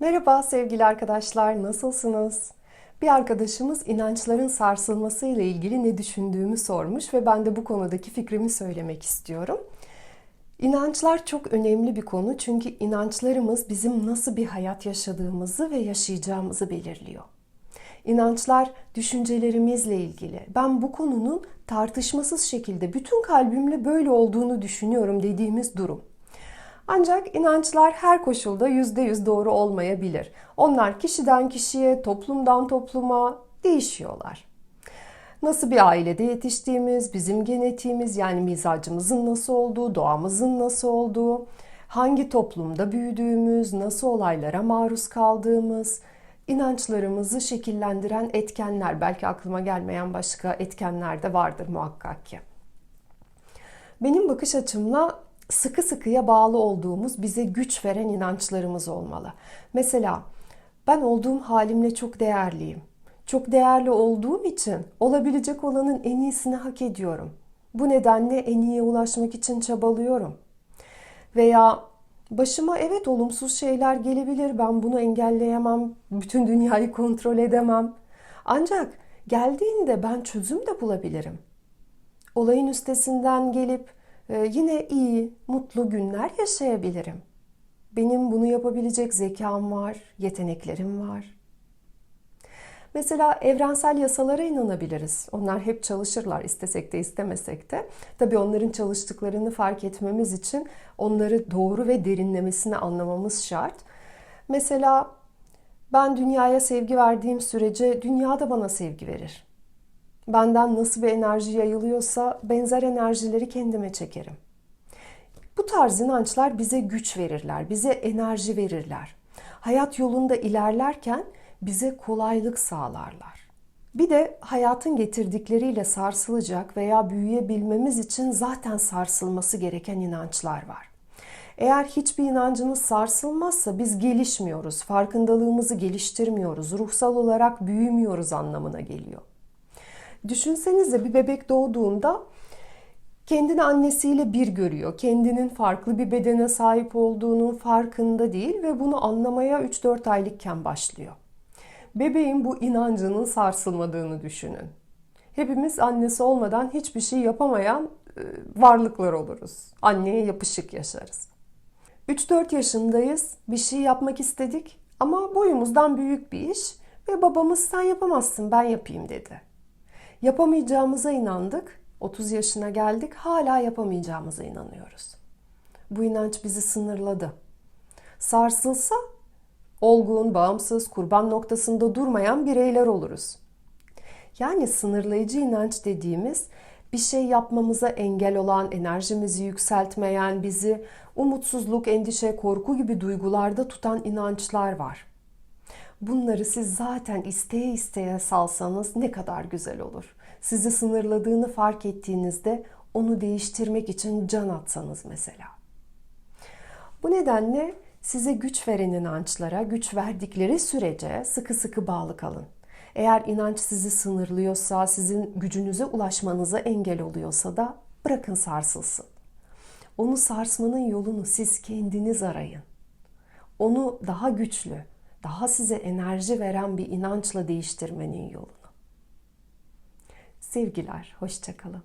Merhaba sevgili arkadaşlar, nasılsınız? Bir arkadaşımız inançların sarsılması ile ilgili ne düşündüğümü sormuş ve ben de bu konudaki fikrimi söylemek istiyorum. İnançlar çok önemli bir konu çünkü inançlarımız bizim nasıl bir hayat yaşadığımızı ve yaşayacağımızı belirliyor. İnançlar düşüncelerimizle ilgili. Ben bu konunun tartışmasız şekilde bütün kalbimle böyle olduğunu düşünüyorum dediğimiz durum. Ancak inançlar her koşulda yüzde yüz doğru olmayabilir. Onlar kişiden kişiye, toplumdan topluma değişiyorlar. Nasıl bir ailede yetiştiğimiz, bizim genetiğimiz yani mizacımızın nasıl olduğu, doğamızın nasıl olduğu, hangi toplumda büyüdüğümüz, nasıl olaylara maruz kaldığımız, inançlarımızı şekillendiren etkenler, belki aklıma gelmeyen başka etkenler de vardır muhakkak ki. Benim bakış açımla sıkı sıkıya bağlı olduğumuz, bize güç veren inançlarımız olmalı. Mesela ben olduğum halimle çok değerliyim. Çok değerli olduğum için olabilecek olanın en iyisini hak ediyorum. Bu nedenle en iyiye ulaşmak için çabalıyorum. Veya başıma evet olumsuz şeyler gelebilir. Ben bunu engelleyemem. Bütün dünyayı kontrol edemem. Ancak geldiğinde ben çözüm de bulabilirim. Olayın üstesinden gelip yine iyi, mutlu günler yaşayabilirim. Benim bunu yapabilecek zekam var, yeteneklerim var. Mesela evrensel yasalara inanabiliriz. Onlar hep çalışırlar istesek de istemesek de. Tabii onların çalıştıklarını fark etmemiz için onları doğru ve derinlemesine anlamamız şart. Mesela ben dünyaya sevgi verdiğim sürece dünya da bana sevgi verir. Benden nasıl bir enerji yayılıyorsa benzer enerjileri kendime çekerim. Bu tarz inançlar bize güç verirler, bize enerji verirler. Hayat yolunda ilerlerken bize kolaylık sağlarlar. Bir de hayatın getirdikleriyle sarsılacak veya büyüyebilmemiz için zaten sarsılması gereken inançlar var. Eğer hiçbir inancımız sarsılmazsa biz gelişmiyoruz, farkındalığımızı geliştirmiyoruz, ruhsal olarak büyümüyoruz anlamına geliyor. Düşünsenize bir bebek doğduğunda kendini annesiyle bir görüyor. Kendinin farklı bir bedene sahip olduğunun farkında değil ve bunu anlamaya 3-4 aylıkken başlıyor. Bebeğin bu inancının sarsılmadığını düşünün. Hepimiz annesi olmadan hiçbir şey yapamayan e, varlıklar oluruz. Anneye yapışık yaşarız. 3-4 yaşındayız. Bir şey yapmak istedik ama boyumuzdan büyük bir iş ve babamız sen yapamazsın ben yapayım dedi. Yapamayacağımıza inandık. 30 yaşına geldik. Hala yapamayacağımıza inanıyoruz. Bu inanç bizi sınırladı. Sarsılsa olgun, bağımsız, kurban noktasında durmayan bireyler oluruz. Yani sınırlayıcı inanç dediğimiz bir şey yapmamıza engel olan, enerjimizi yükseltmeyen, bizi umutsuzluk, endişe, korku gibi duygularda tutan inançlar var. Bunları siz zaten isteye isteye salsanız ne kadar güzel olur. Sizi sınırladığını fark ettiğinizde onu değiştirmek için can atsanız mesela. Bu nedenle size güç veren inançlara, güç verdikleri sürece sıkı sıkı bağlı kalın. Eğer inanç sizi sınırlıyorsa, sizin gücünüze ulaşmanıza engel oluyorsa da bırakın sarsılsın. Onu sarsmanın yolunu siz kendiniz arayın. Onu daha güçlü, daha size enerji veren bir inançla değiştirmenin yolunu. Sevgiler, hoşçakalın.